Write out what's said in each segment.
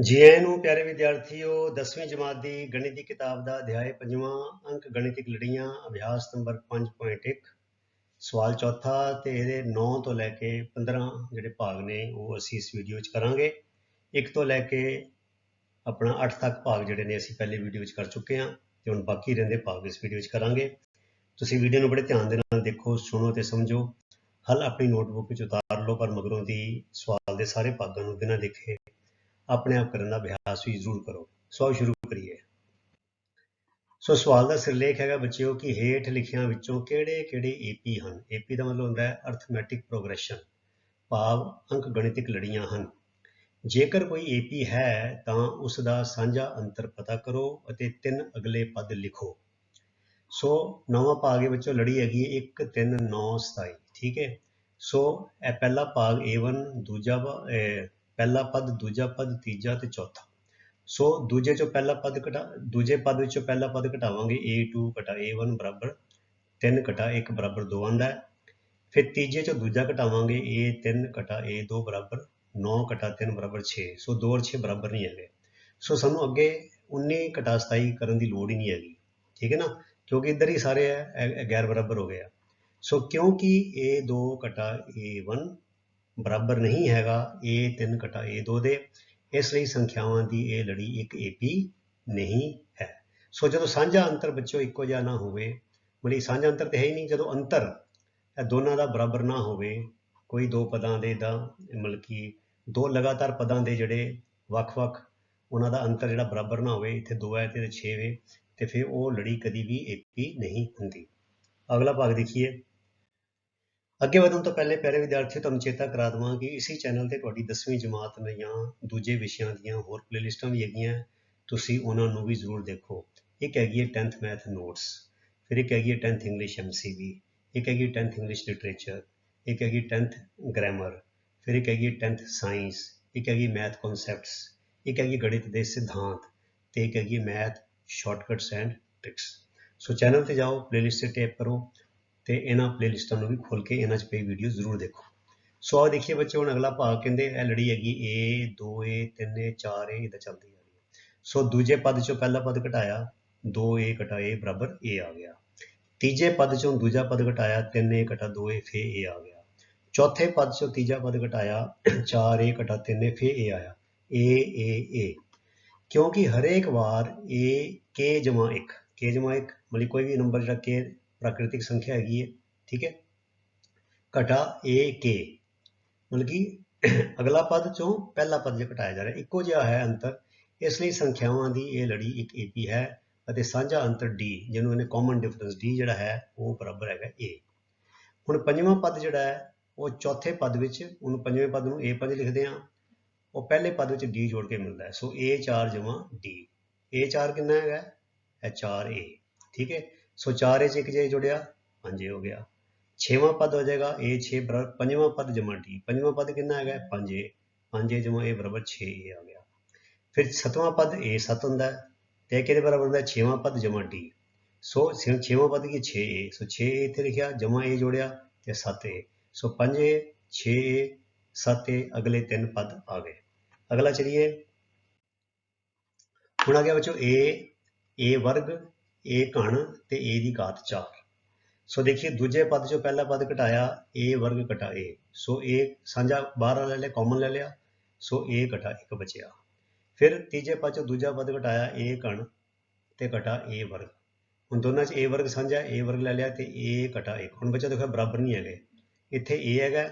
ਜੀ ਆਇਆਂ ਨੂੰ ਪਿਆਰੇ ਵਿਦਿਆਰਥੀਓ 10ਵੀਂ ਜਮਾਤ ਦੀ ਗਣਿਤ ਦੀ ਕਿਤਾਬ ਦਾ ਅਧਿਆਇ ਪੰਜਵਾਂ ਅੰਕ ਗਣਿਤਿਕ ਲੜੀਆਂ, ਅਭਿਆਸ ਨੰਬਰ 5.1 ਸਵਾਲ ਚੌਥਾ ਤੇ ਇਹਦੇ 9 ਤੋਂ ਲੈ ਕੇ 15 ਜਿਹੜੇ ਭਾਗ ਨੇ, ਉਹ ਅਸੀਂ ਇਸ ਵੀਡੀਓ ਵਿੱਚ ਕਰਾਂਗੇ। ਇੱਕ ਤੋਂ ਲੈ ਕੇ ਆਪਣਾ 8 ਤੱਕ ਭਾਗ ਜਿਹੜੇ ਨੇ, ਅਸੀਂ ਪਹਿਲੇ ਵੀਡੀਓ ਵਿੱਚ ਕਰ ਚੁੱਕੇ ਹਾਂ ਤੇ ਹੁਣ ਬਾਕੀ ਰਹਿੰਦੇ ਭਾਗ ਇਸ ਵੀਡੀਓ ਵਿੱਚ ਕਰਾਂਗੇ। ਤੁਸੀਂ ਵੀਡੀਓ ਨੂੰ ਬੜੇ ਧਿਆਨ ਦੇ ਨਾਲ ਦੇਖੋ, ਸੁਣੋ ਤੇ ਸਮਝੋ। ਹੱਲ ਆਪਣੀ ਨੋਟਬੁੱਕ ਵਿੱਚ ਉਤਾਰ ਲਓ, ਪਰ ਮਗਰੋਂ ਦੀ ਸਵਾਲ ਦੇ ਸਾਰੇ ਭਾਗਾਂ ਨੂੰ ਬਿਨਾਂ ਦੇਖੇ ਆਪਣੇ ਆਪ ਕਰਨ ਦਾ ਅਭਿਆਸ ਵੀ ਜ਼ਰੂਰ ਕਰੋ। ਸੋ ਆਓ ਸ਼ੁਰੂ ਕਰੀਏ। ਸੋ ਸਵਾਲ ਦਾ ਸਿਰਲੇਖ ਹੈਗਾ ਬੱਚਿਓ ਕਿ ਹੇਠ ਲਿਖਿਆਂ ਵਿੱਚੋਂ ਕਿਹੜੇ ਕਿਹੜੇ ਏਪੀ ਹਨ? ਏਪੀ ਦਾ ਮਤਲਬ ਹੁੰਦਾ ਹੈ ਅਰਥਮੈਟਿਕ ਪ੍ਰੋਗਰੈਸ਼ਨ। ਭਾਵ ਅੰਕ ਗਣਿਤਿਕ ਲੜੀਆਂ ਹਨ। ਜੇਕਰ ਕੋਈ ਏਪੀ ਹੈ ਤਾਂ ਉਸ ਦਾ ਸਾਂਝਾ ਅੰਤਰ ਪਤਾ ਕਰੋ ਅਤੇ ਤਿੰਨ ਅਗਲੇ ਪਦ ਲਿਖੋ। ਸੋ ਨਵਾਂ ਭਾਗ ਦੇ ਵਿੱਚੋਂ ਲੜੀ ਹੈਗੀ 1 3 9 27 ਠੀਕ ਹੈ? ਸੋ ਇਹ ਪਹਿਲਾ ਭਾਗ A1 ਦੂਜਾ ਭਾ- ਪਹਿਲਾ ਪਦ, ਦੂਜਾ ਪਦ, ਤੀਜਾ ਤੇ ਚੌਥਾ। ਸੋ ਦੂਜੇ ਚੋਂ ਪਹਿਲਾ ਪਦ ਘਟਾ ਦੂਜੇ ਪਦ ਵਿੱਚੋਂ ਪਹਿਲਾ ਪਦ ਘਟਾਵਾਂਗੇ A2 ਘਟਾ A1 ਬਰਾਬਰ 3 ਘਟਾ 1 ਬਰਾਬਰ 2 ਆਉਂਦਾ ਹੈ। ਫਿਰ ਤੀਜੇ ਚੋਂ ਦੂਜਾ ਘਟਾਵਾਂਗੇ A3 ਘਟਾ A2 ਬਰਾਬਰ 9 ਘਟਾ 3 ਬਰਾਬਰ 6 ਸੋ 2 ਔਰ 6 ਬਰਾਬਰ ਨਹੀਂ ਹੈਗੇ। ਸੋ ਸਾਨੂੰ ਅੱਗੇ 19 ਘਟਾ 27 ਕਰਨ ਦੀ ਲੋੜ ਹੀ ਨਹੀਂ ਹੈਗੀ। ਠੀਕ ਹੈ ਨਾ? ਕਿਉਂਕਿ ਇੱਧਰ ਹੀ ਸਾਰੇ ਗੈਰ ਬਰਾਬਰ ਹੋ ਗਏ ਆ। ਸੋ ਕਿਉਂਕਿ A2 ਘਟਾ A1 ਬਰਾਬਰ ਨਹੀਂ ਹੈਗਾ A3 ਘਟਾ A2 ਦੇ ਇਸ ਲਈ ਸੰਖਿਆਵਾਂ ਦੀ ਇਹ ਲੜੀ ਇੱਕ AP ਨਹੀਂ ਹੈ। ਸੋ ਜਦੋਂ ਸਾਂਝਾ ਅੰਤਰ ਬੱਚਿਓ ਇੱਕੋ ਜਿਹਾ ਨਾ ਹੋਵੇ, ਮਤਲਬ ਸਾਂਝਾ ਅੰਤਰ ਤੇ ਹੈ ਹੀ ਨਹੀਂ, ਜਦੋਂ ਅੰਤਰ ਦੋਨਾਂ ਦਾ ਬਰਾਬਰ ਨਾ ਹੋਵੇ, ਕੋਈ ਦੋ ਪਦਾਂ ਦੇ ਦਾ, ਮਤਲਬ ਕਿ ਦੋ ਲਗਾਤਾਰ ਪਦਾਂ ਦੇ ਜਿਹੜੇ ਵੱਖ-ਵੱਖ ਉਹਨਾਂ ਦਾ ਅੰਤਰ ਜਿਹੜਾ ਬਰਾਬਰ ਨਾ ਹੋਵੇ, ਇੱਥੇ 2 ਹੈ ਤੇ 6 ਵੇ, ਤੇ ਫਿਰ ਉਹ ਲੜੀ ਕਦੀ ਵੀ AP ਨਹੀਂ ਹੁੰਦੀ। ਅਗਲਾ ਭਾਗ ਦੇਖੀਏ। ਅੱਗੇ ਵਧਣ ਤੋਂ ਪਹਿਲੇ ਪਿਆਰੇ ਵਿਦਿਆਰਥੀਓ, ਤੁਹਾਨੂੰ ਚੇਤਾ ਕਰਾ ਦਵਾਂ ਕਿ ਇਸੇ ਚੈਨਲ ਤੇ ਤੁਹਾਡੀ 10ਵੀਂ ਜਮਾਤ ਦੀਆਂ ਦੂਜੇ ਵਿਸ਼ਿਆਂ ਦੀਆਂ ਹੋਰ ਪਲੇਲਿਸਟਾਂ ਵੀ ਹੈਗੀਆਂ, ਤੁਸੀਂ ਉਹਨਾਂ ਨੂੰ ਵੀ ਜ਼ਰੂਰ ਦੇਖੋ। ਇੱਕ ਹੈਗੀ ਹੈ 10th ਮੈਥ ਨੋਟਸ ਫਿਰ ਇੱਕ ਹੈਗੀ ਹੈ 10th ਇੰਗਲਿਸ਼ MCV ਇੱਕ ਹੈਗੀ ਹੈ 10th ਇੰਗਲਿਸ਼ ਲਿਟਰੇਚਰ ਇੱਕ ਹੈਗੀ 10th ਗ੍ਰਾਮਰ ਫਿਰ ਇੱਕ ਹੈਗੀ 10th ਸਾਇੰਸ ਇੱਕ ਹੈਗੀ ਮੈਥ ਕਨਸੈਪਟਸ ਇੱਕ ਹੈਗੀ ਗਣਿਤ ਦੇ ਸਿਧਾਂਤ ਤੇ ਇੱਕ ਹੈਗੀ math shortcuts and tricks so channel ਤੇ ਜਾਓ ਪਲੇਲਿਸਟ ਤੇ ਟੈਪ ਕਰੋ ਤੇ ਇਹਨਾਂ ਪਲੇਲਿਸਟਾਂ ਨੂੰ ਵੀ ਖੋਲ ਕੇ ਇਹਨਾਂ 'ਚ ਪਈ ਵੀਡੀਓ ਜ਼ਰੂਰ ਦੇਖੋ। ਸੋ ਆਓ ਦੇਖੀਏ ਬੱਚੇ, ਹੁਣ ਅਗਲਾ ਭਾਗ ਕਹਿੰਦੇ ਇਹ ਲੜੀ ਹੈਗੀ, A 2A 3A 4A ਇਹਦਾ ਚੱਲਦੀ ਆ ਰਹੀ ਹੈ। ਸੋ ਦੂਜੇ ਪਦ ਚੋਂ ਪਹਿਲਾ ਪਦ ਘਟਾਇਆ 2A ਘਟਾ A ਬਰਾਬਰ A ਆ ਗਿਆ। ਤੀਜੇ ਪਦ ਚੋਂ ਦੂਜਾ ਪਦ ਘਟਾਇਆ 3A ਘਟਾ 2A ਫੇ A ਆ ਗਿਆ। ਚੌਥੇ ਪਦ ਚੋਂ ਤੀਜਾ ਪਦ ਘਟਾਇਆ 4A ਘਟਾ 3A ਫੇ A ਆਇਆ। A A A ਕਿਉਂਕਿ ਹਰੇਕ ਵਾਰ A, k ਜਮਾ 1 k ਜਮਾ 1 ਮਤਲਬ ਕੋਈ ਵੀ ਨੰਬਰ ਜਿਹੜਾ k ਪ੍ਰਾਕ੍ਰਿਤਿਕ ਸੰਖਿਆ ਹੈਗੀ ਹੈ ਠੀਕ ਹੈ ਘਟਾ a k ਮਤਲਬ ਕਿ ਅਗਲਾ ਪਦ ਚੋਂ ਪਹਿਲਾ ਪਦ ਜੇ ਘਟਾਇਆ ਜਾ ਰਿਹਾ ਇੱਕੋ ਜਿਹਾ ਹੈ ਅੰਤਰ ਇਸ ਲਈ ਸੰਖਿਆਵਾਂ ਦੀ ਇਹ ਲੜੀ ਇੱਕ AP ਹੈ ਅਤੇ ਸਾਂਝਾ ਅੰਤਰ D ਜਿਹਨੂੰ ਇਹਨੇ ਕਾਮਨ ਡਿਫਰੈਂਸ D ਜਿਹੜਾ ਹੈ ਉਹ ਬਰਾਬਰ ਹੈਗਾ A ਹੁਣ ਪੰਜਵਾਂ ਪਦ ਜਿਹੜਾ ਹੈ ਉਹ ਚੌਥੇ ਪਦ ਵਿੱਚ ਉਹਨੂੰ ਪੰਜਵੇਂ ਪਦ ਨੂੰ A5 ਲਿਖਦੇ ਹਾਂ ਉਹ ਪਹਿਲੇ ਪਦ ਵਿੱਚ D ਜੋੜ ਕੇ ਮਿਲਦਾ ਹੈ ਸੋ A4 ਜਮਾ D A4 ਕਿੰਨਾ ਹੈਗਾ ਇਹ 4A ਠੀਕ ਹੈ ਸੋ 4 ਚ ਇੱਕ ਜੇ ਜੁੜਿਆ 5 ਹੋ ਗਿਆ। ਛੇਵਾਂ ਪਦ ਹੋ ਜਾਏਗਾ A6 ਬਰਾਬਰ ਪੰਜਵਾਂ ਪਦ ਜਮਾ D ਪੰਜਵਾਂ ਪਦ ਕਿੰਨਾ ਹੈਗਾ? 5A 5A ਜਮਾ A ਬਰਾਬਰ 6A ਆ ਗਿਆ। ਫਿਰ ਸੱਤਵਾਂ ਪਦ A7 ਹੁੰਦਾ ਹੈ। ਤੇ ਇਹ ਕਿਹਦੇ ਬਰਾਬਰ ਹੁੰਦਾ ਹੈ? ਛੇਵਾਂ ਪਦ ਜਮਾ D ਸੋ, ਛੇ- ਛੇਵਾਂ ਪਦ ਕੀ? 6A ਸੋ 6A ਇੱਥੇ ਲਿਖਿਆ, ਜਮਾ A ਜੋੜਿਆ ਤੇ 7A ਸੋ 5A 6A 7A ਅਗਲੇ ਤਿੰਨ ਪਦ ਆ ਗਏ। ਅਗਲਾ ਚਲਿਏ। ਹੁਣ ਆ ਗਿਆ ਬੱਚੋ A A ਵਰਗ A ਘਣ ਤੇ A ਦੀ ਘਾਤ 4 ਸੋ ਦੇਖੀਏ, ਦੂਜੇ ਪਦ ਚੋਂ ਪਹਿਲਾ ਪਦ ਘਟਾਇਆ, A ਵਰਗ ਘਟਾ ਏ ਸੋ A ਸਾਂਝਾ ਬਾਹਰ ਲੈ ਲਿਆ ਕਾਮਨ ਲੈ ਲਿਆ। ਸੋ A ਘਟਾ 1 ਬਚਿਆ। ਫਿਰ ਤੀਜੇ ਪਦ ਚੋਂ ਦੂਜਾ ਪਦ ਘਟਾਇਆ, A ਘਣ ਤੇ ਘਟਾ ਏ ਵਰਗ। ਹੁਣ ਦੋਨਾਂ 'ਚ A ਵਰਗ ਸਾਂਝਾ, A ਵਰਗ ਲੈ ਲਿਆ ਤੇ A ਘਟਾ 1 ਹੁਣ ਬੱਚਾ ਦੇਖੋ ਬਰਾਬਰ ਨਹੀਂ ਹੈਗੇ। ਇੱਥੇ A ਹੈਗਾ,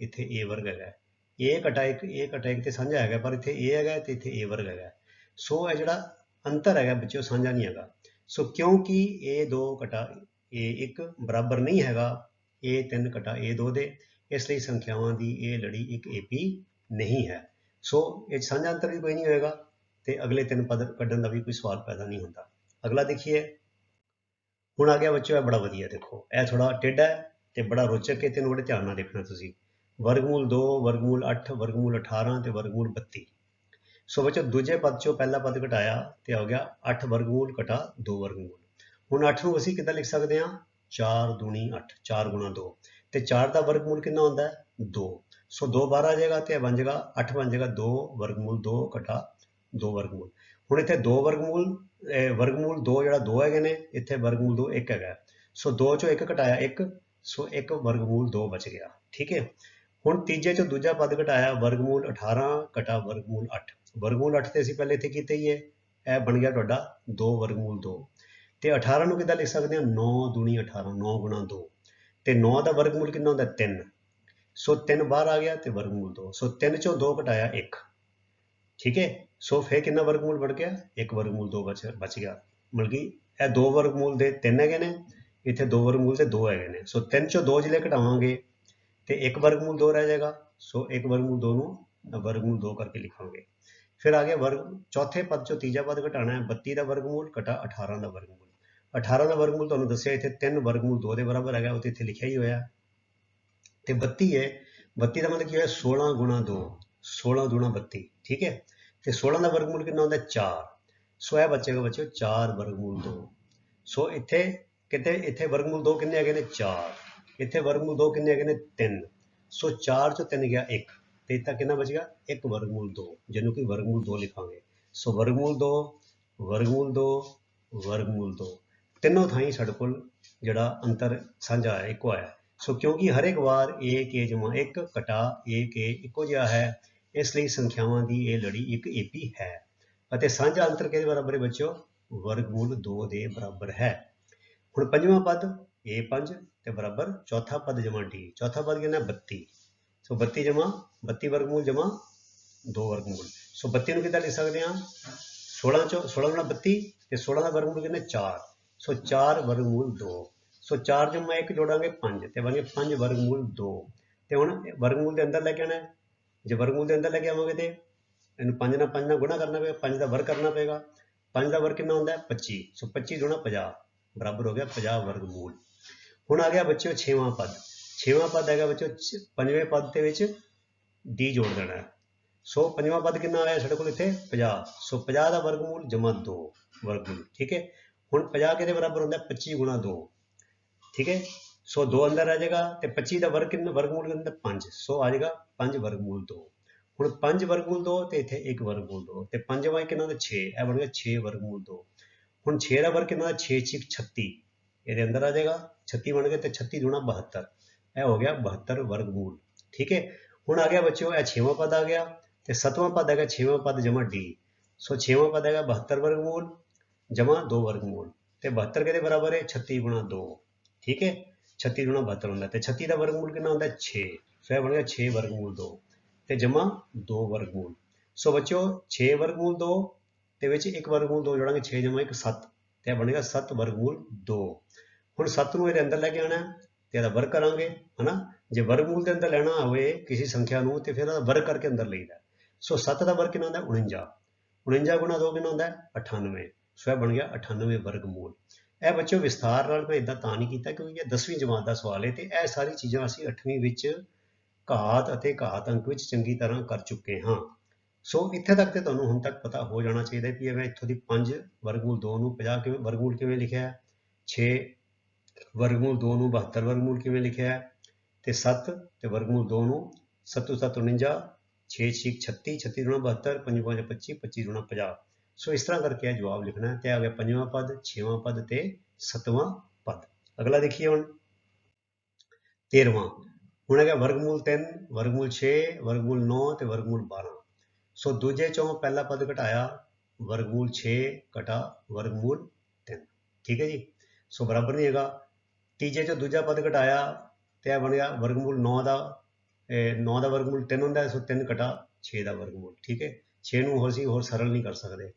ਇੱਥੇ A ਵਰਗ ਹੈਗਾ। A ਘਟਾ 1 A ਘਟਾ 1 ਤੇ ਸਾਂਝਾ ਹੈਗਾ, ਪਰ ਇੱਥੇ A ਹੈਗਾ ਤੇ ਇੱਥੇ A ਵਰਗ ਹੈਗਾ। ਸੋ ਇਹ ਜਿਹੜਾ ਅੰਤਰ ਹੈਗਾ ਬੱਚਿਓ, ਸਾਂਝਾ ਨਹੀਂ ਹੈਗਾ। ਸੋ ਕਿਉਂਕਿ A2 ਘਟਾ A1 ਬਰਾਬਰ ਨਹੀਂ ਹੈਗਾ A3 ਘਟਾ A2 ਦੇ ਇਸ ਲਈ ਸੰਖਿਆਵਾਂ ਦੀ ਇਹ ਲੜੀ ਇੱਕ AP ਨਹੀਂ ਹੈ। ਸੋ ਇਹ 'ਚ ਸਾਂਝਾ ਅੰਤਰ ਵੀ ਕੋਈ ਨਹੀਂ ਹੋਏਗਾ ਤੇ ਅਗਲੇ ਤਿੰਨ ਪਦ ਕੱਢਣ ਦਾ ਵੀ ਕੋਈ ਸਵਾਲ ਪੈਦਾ ਨਹੀਂ ਹੁੰਦਾ। ਅਗਲਾ ਦੇਖੀਏ। ਹੁਣ ਆ ਗਿਆ ਬੱਚਿਓ, ਇਹ ਬੜਾ ਵਧੀਆ ਦੇਖੋ। ਇਹ ਥੋੜਾ ਟੇਢਾ ਹੈ ਤੇ ਬੜਾ ਰੋਚਕ ਹੈ ਤੇ ਇਹਨੂੰ ਬੜੇ ਧਿਆਨ ਨਾਲ ਦੇਖਣਾ ਤੁਸੀਂ। ਵਰਗਮੂਲ 2 ਵਰਗਮੂਲ 8 ਵਰਗਮੂਲ 18 ਤੇ ਵਰਗਮੂਲ 32 ਸੋ ਬੱਚੋ, ਦੂਜੇ ਪਦ ਚੋਂ ਪਹਿਲਾ ਪਦ ਘਟਾਇਆ ਤੇ ਆ ਗਿਆ 8 ਵਰਗਮੂਲ ਘਟਾ 2 ਵਰਗਮੂਲ। ਹੁਣ 8 ਨੂੰ ਅਸੀਂ ਕਿੱਦਾਂ ਲਿਖ ਸਕਦੇ ਹਾਂ? 4 ਦੂਣੀ 8 4 ਗੁਣਾ 2 ਤੇ 4 ਦਾ ਵਰਗਮੂਲ ਕਿੰਨਾ ਹੁੰਦਾ ਹੈ? 2 ਸੋ 2 12 ਆ ਜਾਏਗਾ ਤੇ ਬਣ ਜਾਏਗਾ 8 ਬਣ ਜਾਏਗਾ 2 ਵਰਗਮੂਲ 2 ਘਟਾ 2 ਵਰਗਮੂਲ। ਹੁਣ ਇੱਥੇ 2 ਵਰਗਮੂਲ ਵਰਗਮੂਲ 2 ਜਿਹੜਾ 2 ਹੈਗੇ ਨੇ, ਇੱਥੇ ਵਰਗਮੂਲ 2 1 ਹੈਗਾ। ਸੋ 2 ਚੋਂ 1 ਘਟਾਇਆ 1 ਸੋ 1 ਵਰਗਮੂਲ 2 ਬਚ ਗਿਆ। ਠੀਕ ਹੈ? ਹੁਣ ਤੀਜੇ ਚੋਂ ਦੂਜਾ ਪਦ ਘਟਾਇਆ ਵਰਗਮੂਲ 18 ਘਟਾ ਵਰਗਮੂਲ 8 ਵਰਗਮੂਲ 8 ਤੇ ਅਸੀਂ ਪਹਿਲੇ ਇੱਥੇ ਕੀਤੇ ਹੀ ਹੈ। ਇਹ ਬਣ ਗਿਆ ਤੁਹਾਡਾ 2 ਵਰਗਮੂਲ 2 ਤੇ 18 ਨੂੰ ਕਿੱਦਾਂ ਲਿਖ ਸਕਦੇ ਹਾਂ? 9 ਦੂਣੀ 18 9 ਗੁਣਾ 2 ਤੇ 9 ਦਾ ਵਰਗਮੂਲ ਕਿੰਨਾ ਹੁੰਦਾ? 3 ਸੋ 3 ਬਾਹਰ ਆ ਗਿਆ ਤੇ ਵਰਗਮੂਲ 2 ਸੋ 3 ਚੋਂ 2 ਘਟਾਇਆ 1 ਠੀਕ ਹੈ? ਸੋ ਫਿਰ ਕਿੰਨਾ ਵਰਗਮੂਲ ਬਣ ਗਿਆ? 1 ਵਰਗਮੂਲ 2 ਬਚ ਬਚ ਗਿਆ। ਮਤਲਬ ਕਿ ਇਹ 2 ਵਰਗਮੂਲ ਦੇ 3 ਹੈਗੇ ਨੇ। ਇੱਥੇ 2 ਵਰਗਮੂਲ ਦੇ 2 ਹੈਗੇ ਨੇ। ਸੋ 3 ਚੋਂ 2 ਜਿਲੇ ਘਟਾਵਾਂਗੇ ਤੇ 1 ਵਰਗਮੂਲ 2 ਰਹਿ ਜਾਏਗਾ। ਸੋ 1 ਵਰਗਮੂਲ 2 ਨੂੰ ਵਰਗਮੂਲ 2 ਕਰਕੇ ਲਿਖਾਂਗੇ। ਫਿਰ ਆ ਗਿਆ ਵਰਗ ਚੌਥੇ ਪਦ ਚੋਂ ਤੀਜਾ ਪਦ ਘਟਾਣਾ ਹੈ। 32 ਦਾ ਵਰਗਮੂਲ ਘਟਾ 18 ਦਾ ਵਰਗਮੂਲ। 18 ਦਾ ਵਰਗਮੂਲ ਤੁਹਾਨੂੰ ਦੱਸਿਆ, ਇੱਥੇ 3 ਵਰਗਮੂਲ 2 ਦੇ ਬਰਾਬਰ ਹੈਗਾ ਉਹ ਤੇ ਇੱਥੇ ਲਿਖਿਆ ਹੀ ਹੋਇਆ। ਤੇ 32 ਹੈ 32 ਦਾ ਮਤਲਬ ਕੀ ਹੋਇਆ 16 ਗੁਣਾ 2 16 ਦੁਣਾ 32 ਠੀਕ ਹੈ? ਤੇ 16 ਦਾ ਵਰਗਮੂਲ ਕਿੰਨਾ ਹੁੰਦਾ 4 ਸੋ ਇਹ ਬਚੇਗਾ ਬੱਚਿਓ 4 ਵਰਗਮੂਲ 2 ਸੋ ਇੱਥੇ ਕਿਤੇ, ਇੱਥੇ ਵਰਗਮੂਲ 2 ਕਿੰਨੇ ਹੈਗੇ ਨੇ? 4 ਇੱਥੇ ਵਰਗਮੂਲ 2 ਕਿੰਨੇ ਹੈਗੇ ਨੇ? 3 ਸੋ 4 ਚੋਂ 3 ਗਿਆ 1 ਤੇ ਇੱਥੇ ਕਿੰਨਾ ਬਚ 1 ਵਰਗਮੂਲ 2 ਜਿਹਨੂੰ ਕਿ ਵਰਗਮੂਲ 2 ਲਿਖਾਂਗੇ। ਸੋ ਵਰਗਮੂਲ 2 ਵਰਗਮੂਲ 2 ਵਰਗਮੂਲ 2 ਤਿੰਨੋਂ ਥਾਈਂ ਸਾਡੇ ਕੋਲ ਜਿਹੜਾ ਅੰਤਰ ਸਾਂਝਾ ਹੈ, ਇੱਕੋ ਹੈ ਸੋ ਕਿਉਂਕਿ ਹਰ ਇੱਕ ਵਾਰ a, k 1 ਘਟਾ a, k ਇੱਕੋ ਜਿਹਾ ਹੈ, ਇਸ ਲਈ ਸੰਖਿਆਵਾਂ ਦੀ ਇਹ ਲੜੀ ਇੱਕ ਏਪੀ ਹੈ। ਅਤੇ ਸਾਂਝਾ ਅੰਤਰ ਕਿਹਦੇ ਬਰਾਬਰ ਹੈ ਬੱਚਿਓ? ਵਰਗਮੂਲ 2 ਦੇ ਬਰਾਬਰ ਹੈ। ਹੁਣ ਪੰਜਵਾਂ ਪਦ a5 ਤੇ ਬਰਾਬਰ ਚੌਥਾ ਪਦ ਜਮਾ d ਚੌਥਾ ਪਦ ਕਿੰਨਾ? 32 ਸੋ 32 ਜਮਾ 32 ਵਰਗਮੂਲ ਜਮਾ 2 ਵਰਗਮੂਲ। ਸੋ 32 ਨੂੰ ਕਿੱਦਾਂ ਲਿਖ ਸਕਦੇ ਹਾਂ? 16 ਚੋਂ 16 ਗੁਣਾ 32 ਤੇ 16 ਦਾ ਵਰਗਮੂਲ ਕਿੰਨਾ? 4 ਸੋ 4 ਵਰਗਮੂਲ 2 ਸੋ 4 ਜਮਾ 1 ਜੋੜਾਂਗੇ 5 ਤੇ ਬਣ ਗਿਆ 5 ਵਰਗਮੂਲ 2 ਤੇ ਹੁਣ ਵਰਗਮੂਲ ਦੇ ਅੰਦਰ ਲੈ ਕੇ ਆਣਾ ਹੈ। ਜੇ ਵਰਗਮੂਲ ਦੇ ਅੰਦਰ ਲੈ ਕੇ ਆਵਾਂਗੇ ਤੇ ਇਹਨੂੰ 5 ਨਾਲ 5 ਨਾਲ ਗੁਣਾ ਕਰਨਾ ਪਏਗਾ 5 ਦਾ ਵਰਗ ਕਰਨਾ ਪਏਗਾ। 5 ਦਾ ਵਰਗ ਕਿੰਨਾ ਹੁੰਦਾ ਹੈ? 25 ਸੋ 25 ਗੁਣਾ 50 ਬਰਾਬਰ ਹੋ ਗਿਆ 50 ਵਰਗਮੂਲ। ਹੁਣ ਆ ਗਿਆ ਬੱਚਿਓ 6ਵਾਂ ਪਦ। ਛੇਵਾਂ ਪਦ ਹੈਗਾ ਬੱਚਿਓ ਪੰਜਵੇਂ ਪਦ ਦੇ ਵਿੱਚ d ਜੋੜ ਦੇਣਾ ਹੈ। ਸੋ ਪੰਜਵਾਂ ਪਦ ਕਿੰਨਾ ਆਇਆ ਸਾਡੇ ਕੋਲ ਇੱਥੇ? 50 ਸੋ 50 ਦਾ ਵਰਗਮੂਲ ਜਮਾ 2 ਵਰਗਮੂਲ, ਠੀਕ ਹੈ? ਹੁਣ 50 ਕਿਹਦੇ ਬਰਾਬਰ ਹੁੰਦਾ ਹੈ? 25 ਗੁਣਾ 2 ਠੀਕ ਹੈ? ਸੋ 2 ਅੰਦਰ ਆ ਜਾਏਗਾ ਤੇ 25 ਦਾ ਵਰਗ ਕਿੰਨਾ, ਵਰਗਮੂਲ ਕਿੰਨਾ 5 ਸੋ ਆ ਜਾਏਗਾ 5 ਵਰਗਮੂਲ 2 ਹੁਣ 5 ਵਰਗਮੂਲ 2 ਤੇ ਇੱਥੇ 1 ਵਰਗਮੂਲ 2 ਤੇ ਪੰਜਵਾਂ ਕਿੰਨਾ ਦਾ 6 ਇਹ ਬਣ ਗਿਆ 6 ਵਰਗਮੂਲ 2 ਹੁਣ 6 ਦਾ ਵਰਗ ਕਿੰਨਾ ਦਾ 6 6 36 ਇਹਦੇ ਅੰਦਰ ਆ ਜਾਏਗਾ। 36 ਬਣ ਗਿਆ ਤੇ 36 ਗੁਣਾ 72 ਇਹ ਹੋ ਗਿਆ 72 ਵਰਗਮੂਲ ਠੀਕ ਹੈ? ਹੁਣ ਆ ਗਿਆ ਬੱਚਿਓ, ਇਹ 6ਵਾਂ ਪਦ ਆ ਗਿਆ ਤੇ 7ਵਾਂ ਪਦ ਹੈਗਾ 6ਵਾਂ ਪਦ ਜਮਾ d, ਸੋ 6ਵਾਂ ਪਦ ਹੈਗਾ 72 ਵਰਗਮੂਲ ਜਮਾ 2 ਵਰਗਮੂਲ ਤੇ 72 ਕਿਹਦੇ ਬਰਾਬਰ ਹੈ? 36 ਗੁਣਾ 2 ਠੀਕ ਹੈ? 36 72 ਹੁੰਦਾ, ਤੇ 36 ਦਾ ਵਰਗਮੂਲ ਕਿੰਨਾ ਹੁੰਦਾ? 6 ਸੋ ਇਹ ਬਣ ਗਿਆ 6 ਵਰਗਮੂਲ 2 ਤੇ ਜਮਾ 2 ਵਰਗਮੂਲ ਸੋ ਬੱਚਿਓ 6 ਵਰਗਮੂਲ 2 ਤੇ ਵਿੱਚ ਇੱਕ ਵਰਗਮੂਲ 2 ਜੋੜਾਂਗੇ 6 ਜਮਾ 1 7 ਤੇ ਇਹ ਬਣੇਗਾ 7 ਵਰਗਮੂਲ 2 ਹੁਣ 7 ਨੂੰ ਇਹਦੇ ਅੰਦਰ ਲੈ ਕੇ ਆਣਾ ਤੇ ਇਹਦਾ ਵਰਗ ਕਰਾਂਗੇ, ਹਨਾ? ਜੇ ਵਰਗਮੂਲ ਦੇ ਅੰਦਰ ਲੈਣਾ ਹੋਵੇ ਕਿਸੇ ਸੰਖਿਆ ਨੂੰ, ਤੇ ਫਿਰ ਇਹਦਾ ਵਰਗ ਕਰਕੇ ਅੰਦਰ ਲਈਦਾ। ਸੋ 7 ਦਾ ਵਰਗ ਕਿੰਨਾ ਹੁੰਦਾ 49 49 ਗੁਣਾ 2 ਕਿੰਨਾ ਹੁੰਦਾ ਹੈ 98 ਸੋ ਇਹ ਬਣ ਗਿਆ 98 ਵਰਗਮੂਲ ਇਹ ਬੱਚਿਓ ਵਿਸਥਾਰ ਨਾਲ ਮੈਂ ਇਦਾਂ ਤਾਂ ਨਹੀਂ ਕੀਤਾ, ਕਿਉਂਕਿ ਇਹ 10ਵੀਂ ਜਮਾਤ ਦਾ ਸਵਾਲ ਹੈ ਤੇ ਇਹ ਸਾਰੀ ਚੀਜ਼ਾਂ ਅਸੀਂ 8ਵੀਂ ਵਿੱਚ ਘਾਤ ਅਤੇ ਘਾਤ ਅੰਕ ਵਿੱਚ ਚੰਗੀ ਤਰ੍ਹਾਂ ਕਰ ਚੁੱਕੇ ਹਾਂ। ਸੋ ਇੱਥੇ ਤੱਕ ਤੇ ਤੁਹਾਨੂੰ ਹੁਣ ਤੱਕ ਪਤਾ ਹੋ ਜਾਣਾ ਚਾਹੀਦਾ ਹੈ ਕਿ ਮੈਂ ਇੱਥੋਂ ਦੀ 5 ਵਰਗਮੂਲ 2 ਨੂੰ 50 ਕਿਵੇਂ ਵਰਗਮੂਲ ਕਿਵੇਂ ਲਿਖਿਆ ਹੈ? 6 ਵਰਗਮੂਲ 2 ਨੂੰ 72 ਵਰਗਮੂਲ ਕਿਵੇਂ ਲਿਖਿਆ ਹੈ? ਤੇ 7 ਤੇ ਵਰਗਮੂਲ 2 ਨੂੰ 7 7 49 6 6 36 36 ਗੁਣਾ 72 5 5 25 25 50 ਸੋ ਇਸ ਤਰ੍ਹਾਂ ਕਰਕੇ ਇਹ ਜਵਾਬ ਲਿਖਣਾ ਤੇ ਆ ਗਿਆ ਪੰਜਵਾਂ ਪਦ, ਛੇਵਾਂ ਪਦ ਤੇ ਸੱਤਵਾਂ ਪਦ। ਅਗਲਾ ਦੇਖੀਏ ਹੁਣ। 13ਵਾਂ ਹੁਣ ਹੈਗਾ ਵਰਗਮੂਲ 3 ਵਰਗਮੂਲ 6 ਵਰਗਮੂਲ 9 ਤੇ ਵਰਗਮੂਲ 12 ਸੋ ਦੂਜੇ ਚੋਂ ਪਹਿਲਾ ਪਦ ਘਟਾਇਆ, ਵਰਗਮੂਲ 6 ਘਟਾ ਵਰਗਮੂਲ 3 ਠੀਕ ਹੈ ਜੀ? ਸੋ ਬਰਾਬਰ ਨਹੀਂ ਹੈਗਾ। ਤੀਜੇ ਚੋਂ ਦੂਜਾ ਪਦ ਘਟਾਇਆ ਤੇ ਇਹ ਬਣ ਗਿਆ ਵਰਗਮੂਲ 9 ਦਾ 9 ਦਾ ਵਰਗਮੂਲ 3 ਹੁੰਦਾ ਸੋ 3 ਘਟਾ 6 ਦਾ ਵਰਗਮੂਲ, ਠੀਕ ਹੈ? 6 ਨੂੰ ਹੋਰ ਸੀ, ਹੋਰ ਸਰਲ ਨਹੀਂ ਕਰ ਸਕਦੇ।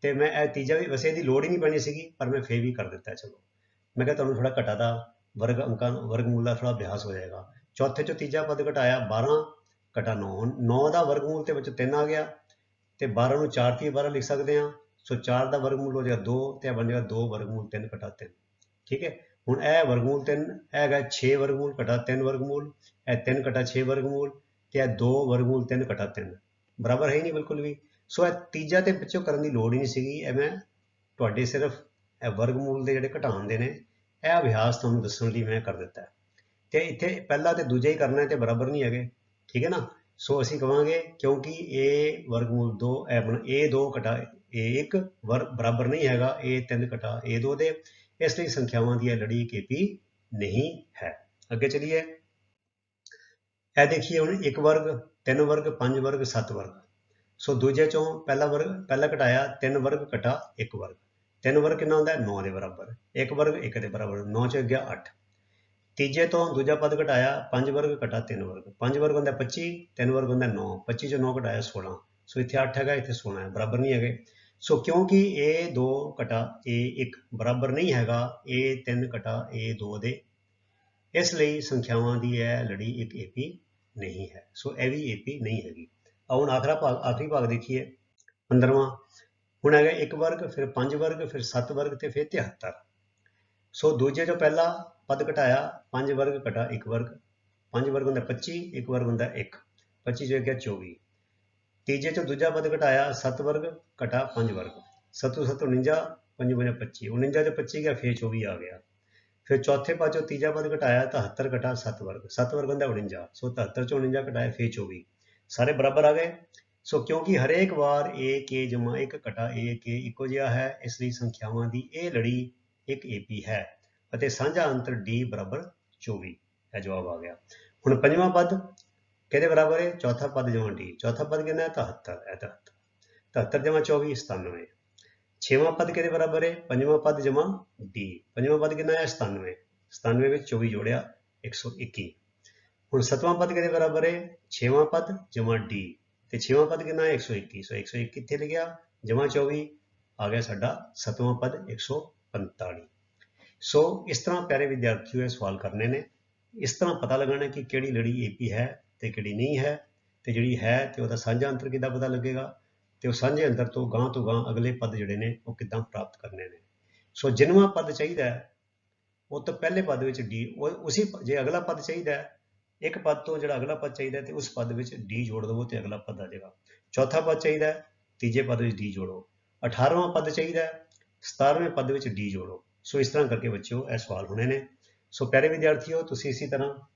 ਤੇ ਮੈਂ ਇਹ ਤੀਜਾ ਵੀ, ਵੈਸੇ ਇਹਦੀ ਲੋੜ ਹੀ ਨਹੀਂ ਪੈਣੀ ਸੀਗੀ, ਪਰ ਮੈਂ ਫੇਰ ਵੀ ਕਰ ਦਿੱਤਾ, ਚਲੋ। ਮੈਂ ਕਿਹਾ ਤੁਹਾਨੂੰ ਥੋੜਾ ਘਟਾ ਦਾ ਵਰਗ ਅੰਕਾਂ, ਵਰਗਮੂਲ ਦਾ ਥੋੜਾ ਅਭਿਆਸ ਹੋ ਜਾਏਗਾ। ਚੌਥੇ ਚੋਂ ਤੀਜਾ ਪਦ ਘਟਾਇਆ 12 ਘਟਾ 9 9 ਦਾ ਵਰਗਮੂਲ ਤੇ ਵਿੱਚ 3 ਆ ਗਿਆ, ਤੇ 12 ਨੂੰ 4 ਦੀ 12 ਲਿਖ ਸਕਦੇ ਹਾਂ। ਸੋ 4 ਦਾ ਵਰਗਮੂਲ ਹੋ ਜਾਏਗਾ 2 ਤੇ ਇਹ ਬਣ ਜਾਏਗਾ 2 ਵਰਗਮੂਲ 3 ਘਟਾ 3 ਠੀਕ ਹੈ? ਹੁਣ ਇਹ ਵਰਗਮੂਲ 3 ਇਹ ਹੈਗਾ 6 ਵਰਗਮੂਲ ਘਟਾ 3 ਵਰਗਮੂਲ, ਇਹ 3 ਘਟਾ 6 ਵਰਗਮੂਲ ਤੇ ਇਹ 2 ਵਰਗਮੂਲ 3 ਘਟਾ 3 ਬਰਾਬਰ ਹੈ ਨਹੀਂ ਬਿਲਕੁਲ ਵੀ। ਸੋ ਇਹ ਤੀਜਾ ਤੇ ਪਿੱਛੋਂ ਕਰਨ ਦੀ ਲੋੜ ਹੀ ਨਹੀਂ ਸੀਗੀ ਇਹ ਮੈਂ ਤੁਹਾਡੇ ਸਿਰਫ ਇਹ ਵਰਗਮੂਲ ਦੇ ਜਿਹੜੇ ਘਟਾਉਣ ਦੇ ਨੇ, ਇਹ ਅਭਿਆਸ ਤੁਹਾਨੂੰ ਦੱਸਣ ਲਈ ਮੈਂ ਕਰ ਦਿੱਤਾ। ਤੇ ਇੱਥੇ ਪਹਿਲਾ ਤੇ ਦੂਜਾ ਹੀ ਕਰਨਾ ਹੈ ਤੇ ਬਰਾਬਰ ਨਹੀਂ ਹੈਗੇ, ਠੀਕ ਹੈ ਨਾ? ਸੋ ਅਸੀਂ ਕਵਾਂਗੇ ਕਿਉਂਕਿ a ਵਰਗਮੂਲ 2 ਇਹ ਬਣ a2 ਘਟਾ a1 ਵਰ, ਬਰਾਬਰ ਨਹੀਂ ਹੈਗਾ a3 ਘਟਾ a2 ਦੇ। ਇਸ ਲਈ ਸੰਖਿਆਵਾਂ ਦੀ ਇਹ ਲੜੀ ਕੇਪੀ ਨਹੀਂ ਹੈ। ਅੱਗੇ ਚਲੀਏ। ਇਹ ਦੇਖੀਏ ਹੁਣ ਇੱਕ ਵਰਗ, ਤਿੰਨ ਵਰਗ, ਪੰਜ ਵਰਗ, ਸੱਤ ਵਰਗ। ਸੋ ਦੂਜੇ ਚੋਂ ਪਹਿਲਾ ਵਰਗ, ਪਹਿਲਾ ਘਟਾਇਆ, ਤਿੰਨ ਵਰਗ ਘਟਾ ਇੱਕ ਵਰਗ। ਤਿੰਨ ਵਰਗ ਕਿੰਨਾ ਹੁੰਦਾ? ਹੈ 9 ਦੇ ਬਰਾਬਰ। ਇੱਕ ਵਰਗ 1 ਦੇ ਬਰਾਬਰ। 9 ਚ ਗਿਆ 8 ਤੀਜੇ ਤੋਂ ਦੂਜਾ ਪਦ ਘਟਾਇਆ 5 ਵਰਗ ਘਟਾ 3 ਵਰਗ। 5 ਵਰਗ ਹੁੰਦਾ 25 3 ਵਰਗ ਹੁੰਦਾ 9 25 ਚੋਂ 9 ਘਟਾਇਆ 16 ਸੋ ਇੱਥੇ 8 ਹੈਗਾ, ਇੱਥੇ 16 ਹੈ। ਬਰਾਬਰ ਨਹੀਂ ਹੈਗੇ। ਸੋ ਕਿਉਂਕਿ ਇਹ a2 ਘਟਾ a1 ਬਰਾਬਰ ਨਹੀਂ ਹੈਗਾ a3 ਘਟਾ a2 ਦੇ ਇਸ ਲਈ ਸੰਖਿਆਵਾਂ ਦੀ ਇਹ ਲੜੀ ਇੱਕ AP ਨਹੀਂ ਹੈ ਸੋ ਇਹ ਵੀ AP ਨਹੀਂ ਹੈਗੀ ਆਹ ਹੁਣ ਆਖਰਾ ਭਾਗ ਆਖਰੀ ਭਾਗ ਦੇਖੀਏ 15ਵਾਂ ਹੁਣ ਹੈਗਾ 1 ਵਰਗ ਫਿਰ 5 ਵਰਗ ਫਿਰ 7 ਵਰਗ ਤੇ ਫਿਰ 73 ਸੋ ਦੂਜੇ ਚੋਂ ਪਹਿਲਾ ਪਦ ਘਟਾਇਆ 5 ਵਰਗ ਘਟਾ 1 ਵਰਗ 5 ਵਰਗ ਹੁੰਦਾ 25 1 ਵਰਗ ਹੁੰਦਾ 1 25 ਜੋ ਗਿਆ 24 ਤੀਜੇ ਚੋਂ ਦੂਜਾ ਪਦ ਘਟਾਇਆ 7 ਵਰਗ ਘਟਾ 5 ਵਰਗ। 7 7 49 5 5 25 49 ਚੋਂ 25 ਗਿਆ, ਫੇਰ 24 ਆ ਗਿਆ। ਫਿਰ ਚੌਥੇ ਪਦ ਚੋਂ ਤੀਜਾ ਪਦ ਘਟਾਇਆ ਤਾਂ 73 ਘਟਾ 7 ਵਰਗ। 7 ਵਰਗ ਹੁੰਦਾ 49 ਸੋ 73 ਚੋਂ 49 ਘਟਾਇਆ, ਫੇਰ 24 ਸਾਰੇ ਬਰਾਬਰ ਆ ਗਏ? ਸੋ ਕਿਉਂਕਿ ਹਰੇਕ ਵਾਰ a, k 1 ਘਟਾ a, k ਇੱਕੋ ਜਿਹਾ ਹੈ, ਇਸ ਲਈ ਸੰਖਿਆਵਾਂ ਦੀ ਇਹ ਲੜੀ ਇੱਕ AP ਹੈ ਅਤੇ ਸਾਂਝਾ ਅੰਤਰ d ਬਰਾਬਰ 24 ਇਹ ਜਵਾਬ ਆ ਗਿਆ। ਹੁਣ ਪੰਜਵਾਂ ਪਦ ਕਿਹਦੇ ਬਰਾਬਰ ਹੈ? ਚੌਥਾ ਪਦ ਜਮਾ d ਚੌਥਾ ਪਦ ਕਿੰਨਾ ਹੈ? 73 ਇਹ 73 73 ਜਮਾ 24 97 ਛੇਵਾਂ ਪਦ ਕਿਹਦੇ ਬਰਾਬਰ ਹੈ? ਪੰਜਵਾਂ ਪਦ ਜਮਾ d ਪੰਜਵਾਂ ਪਦ ਕਿੰਨਾ ਹੈ? 97 97 ਵਿੱਚ 24 ਜੋੜਿਆ 121 ਹੁਣ ਸੱਤਵਾਂ ਪਦ ਕਿਹਦੇ ਬਰਾਬਰ ਹੈ? ਛੇਵਾਂ ਪਦ ਜਮਾ d ਤੇ ਛੇਵਾਂ ਪਦ ਕਿੰਨਾ ਹੈ? 121 ਸੋ 121 ਕਿੱਥੇ ਲਿਖਿਆ, ਜਮਾ 24 ਆ ਗਿਆ ਸਾਡਾ ਸੱਤਵਾਂ ਪਦ 145 ਸੋ ਇਸ ਤਰ੍ਹਾਂ ਪਿਆਰੇ ਵਿਦਿਆਰਥੀਓ, ਇਹ ਸਵਾਲ ਕਰਨੇ ਨੇ। ਇਸ ਤਰ੍ਹਾਂ ਪਤਾ ਲਗਾਉਣਾ ਕਿ ਕਿਹੜੀ ਲੜੀ AP ਹੈ? ਤੇ ਕਿਹੜੀ ਨਹੀਂ ਹੈ, ਤੇ ਜਿਹੜੀ ਹੈ ਤੇ ਉਹਦਾ ਸਾਂਝਾ ਅੰਤਰ ਕਿੱਦਾਂ ਪਤਾ ਲੱਗੇਗਾ? ਤੇ ਉਹ ਸਾਂਝੇ ਅੰਤਰ ਤੋਂ ਗਾਂ ਤੋਂ ਗਾਂ ਅਗਲੇ ਪਦ ਜਿਹੜੇ ਨੇ, ਉਹ ਕਿੱਦਾਂ ਪ੍ਰਾਪਤ ਕਰਨੇ ਨੇ? ਸੋ ਜਿੰਨਵਾਂ ਪਦ ਚਾਹੀਦਾ ਉਹ ਤੋਂ ਪਹਿਲੇ ਪਦ ਵਿੱਚ ਡੀ ਉਸੇ ਜੇ ਅਗਲਾ ਪਦ ਚਾਹੀਦਾ ਇੱਕ ਪਦ ਤੋਂ ਜਿਹੜਾ ਅਗਲਾ ਪਦ ਚਾਹੀਦਾ ਤੇ ਉਸ ਪਦ ਵਿੱਚ ਡੀ ਜੋੜ ਦਵੋ ਤੇ ਅਗਲਾ ਪਦ ਆ ਜਾਏਗਾ। ਚੌਥਾ ਪਦ ਚਾਹੀਦਾ ਤੀਜੇ ਪਦ ਵਿੱਚ ਡੀ ਜੋੜੋ। 18ਵਾਂ ਪਦ ਚਾਹੀਦਾ ਹੈ 17ਵੇਂ ਪਦ ਵਿੱਚ ਡੀ ਜੋੜੋ। ਸੋ ਇਸ ਤਰ੍ਹਾਂ ਕਰਕੇ ਬੱਚਿਓ, ਇਹ ਸਵਾਲ ਹੋਣੇ ਨੇ। ਸੋ ਪਿਆਰੇ ਵਿਦਿਆਰਥੀਓ, ਤੁਸੀਂ ਇਸੇ ਤਰ੍ਹਾਂ